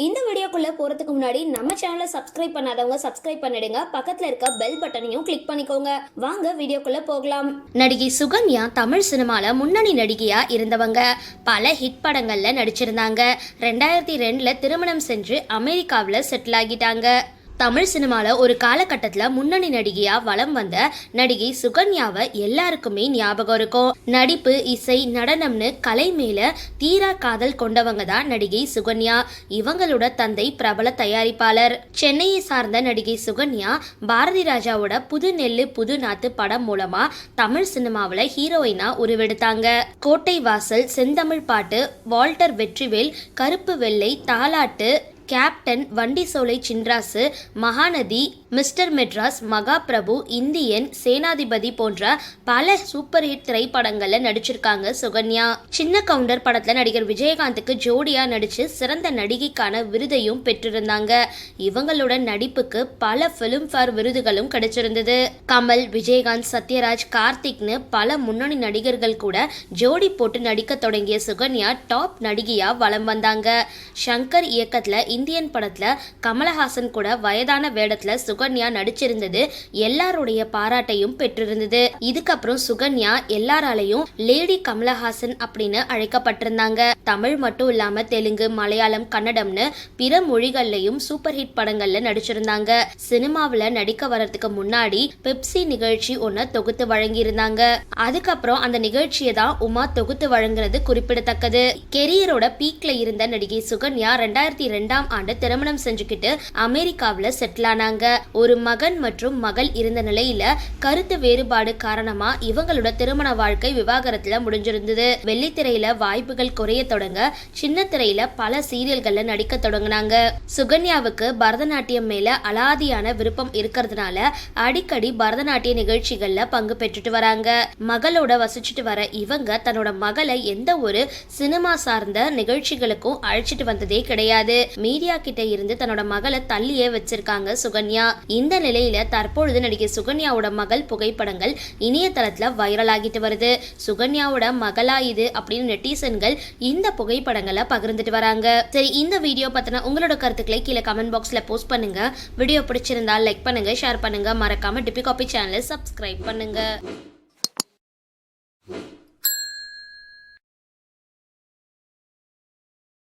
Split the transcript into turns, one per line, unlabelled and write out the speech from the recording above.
இந்த வீடியோக்குள்ள போறதுக்கு முன்னாடி நம்ம சேனலை சப்ஸ்கிரைப் பண்ணாதவங்க சப்ஸ்கிரைப் பண்ணிடுங்க. பக்கத்துல இருக்க பெல் பட்டனையும் கிளிக் பண்ணிக்கோங்க. வாங்க வீடியோக்குள்ள போகலாம். நடிகை சுகன்யா தமிழ் சினிமால முன்னணி நடிகையா இருந்தவங்க. பல ஹிட் படங்கள்ல நடிச்சிருந்தாங்க. ரெண்டாயிரத்தி ரெண்டுல திருமணம் சென்று அமெரிக்காவில் செட்டில் ஆகிட்டாங்க. தமிழ் சினிமாவில் ஒரு காலகட்டத்தில் முன்னணி நடிகையா வலம் வந்த நடிகை சுகன்யாவை எல்லாருக்குமே ஞாபகம் இருக்கும். நடிப்பு இசை நடனம்னு கலை மேல தீரா காதல் கொண்டவங்க தான் நடிகை சுகன்யா. இவங்களோட தந்தை பிரபல தயாரிப்பாளர். சென்னையை சார்ந்த நடிகை சுகன்யா பாரதி ராஜாவோட புது நெல்லு புது நாத்து படம் மூலமா தமிழ் சினிமாவில் ஹீரோயினா உருவெடுத்தாங்க. கோட்டை வாசல் செந்தமிழ் பாட்டு வால்டர் வெற்றிவேல் கருப்பு வெள்ளை Thalattu Captain Vandi Solai Chinrasu Mahanadhi Mister Madras Mahaprabhu Indian Senathipathi போன்ற பல சூப்பர் ஹிட் திரைப்படங்களில் நடிச்சிருக்காங்க சுகன்யா. சின்ன கவுண்டர் படத்தில் நடிகர் விஜயகாந்துக்கு ஜோடியாக நடித்து சிறந்த நடிகைக்கான விருதையும் பெற்றிருந்தாங்க. இவங்களோட நடிப்புக்கு பல ஃபிலிம்ஃபேர் விருதுகளும் கிடைச்சிருந்தது. கமல் விஜயகாந்த் சத்யராஜ் கார்த்திக்னு பல முன்னணி நடிகர்கள் கூட ஜோடி போட்டு நடிக்க தொடங்கிய சுகன்யா டாப் நடிகையாக வலம் வந்தாங்க. ஷங்கர் இயக்கத்தில் இந்தியன் படத்துல கமலஹாசன் கூட வயதான வேடத்துல சுகன்யா நடிச்சிருந்தது எல்லாருடைய பாராட்டையும் பெற்றிருந்தது. இதுக்கப்புறம் சுகன்யா எல்லாராலையும் லேடி கமலஹாசன் அப்படின்னு அழைக்கப்பட்டிருந்தாங்க. தமிழ் மட்டும் இல்லாம தெலுங்கு மலையாளம் கன்னடம்னு பிற மொழிகள்லயும் சூப்பர் ஹிட் படங்கள்ல நடிச்சிருந்தாங்க. சினிமாவுல நடிக்க வர்றதுக்கு முன்னாடி பெப்சி நிகழ்ச்சி ஒன்று தொகுத்து வழங்கியிருந்தாங்க. அதுக்கப்புறம் அந்த நிகழ்ச்சியை தான் உமா தொகுத்து வழங்குறது குறிப்பிடத்தக்கது. கெரியரோட பீக்ல இருந்த நடிகை சுகன்யா ரெண்டாயிரத்தி ரெண்டாம் ஆண்டு திருமணம் செஞ்சுக்கிட்டு அமெரிக்காவில் செட்டில் ஆனாங்க. ஒரு மகன் மற்றும் மகள் இருந்த நிலையில கருத்து வேறுபாடு காரணமா இவங்களோட திருமண வாழ்க்கை விவாகரத்துல முடிஞ்சிருந்தது. வெள்ளித்திரையில வாய்ப்புகள் குறைய தொடங்க சின்ன திரையில பல சீரியல்கள்ல நடிக்க தொடங்கினாங்க. சுகன்யாவுக்கு பரதநாட்டியம் மேல அலாதியான விருப்பம் இருக்கிறதுனால அடிக்கடி பரதநாட்டிய நிகழ்ச்சிகள்ல பங்கு பெற்றுட்டு வராங்க. மகளோட வசிச்சுட்டு வர இவங்க தன்னோட மகளை எந்த ஒரு சினிமா சார்ந்த நிகழ்ச்சிகளுக்கும் அழைச்சிட்டு வந்ததே கிடையாது. மீடியா கிட்ட இருந்து தன்னோட மகளை தள்ளியே வச்சிருக்காங்க சுகன்யா. இந்த நிலையில தற்பொழுது நடிகை சுகன்யாவோட மகள் புகைப்படங்கள் இணையதளத்துல வைரல் ஆகிட்டு வருது. சுகன்யாவோட மகளா இது அப்படின்னு நெட்டிசன்கள் இந்த புகைப்படங்களை பகிர்ந்துட்டு வராங்க. சரி இந்த வீடியோ பத்தின உங்களோட கருத்துக்களை கீழே கமெண்ட் பாக்ஸ்ல போஸ்ட் பண்ணுங்க. வீடியோ பிடிச்சிருந்தா லைக் பண்ணுங்க ஷேர் பண்ணுங்க. மறக்காம டிபி காபி சேனலை சப்ஸ்கிரைப் பண்ணுங்க.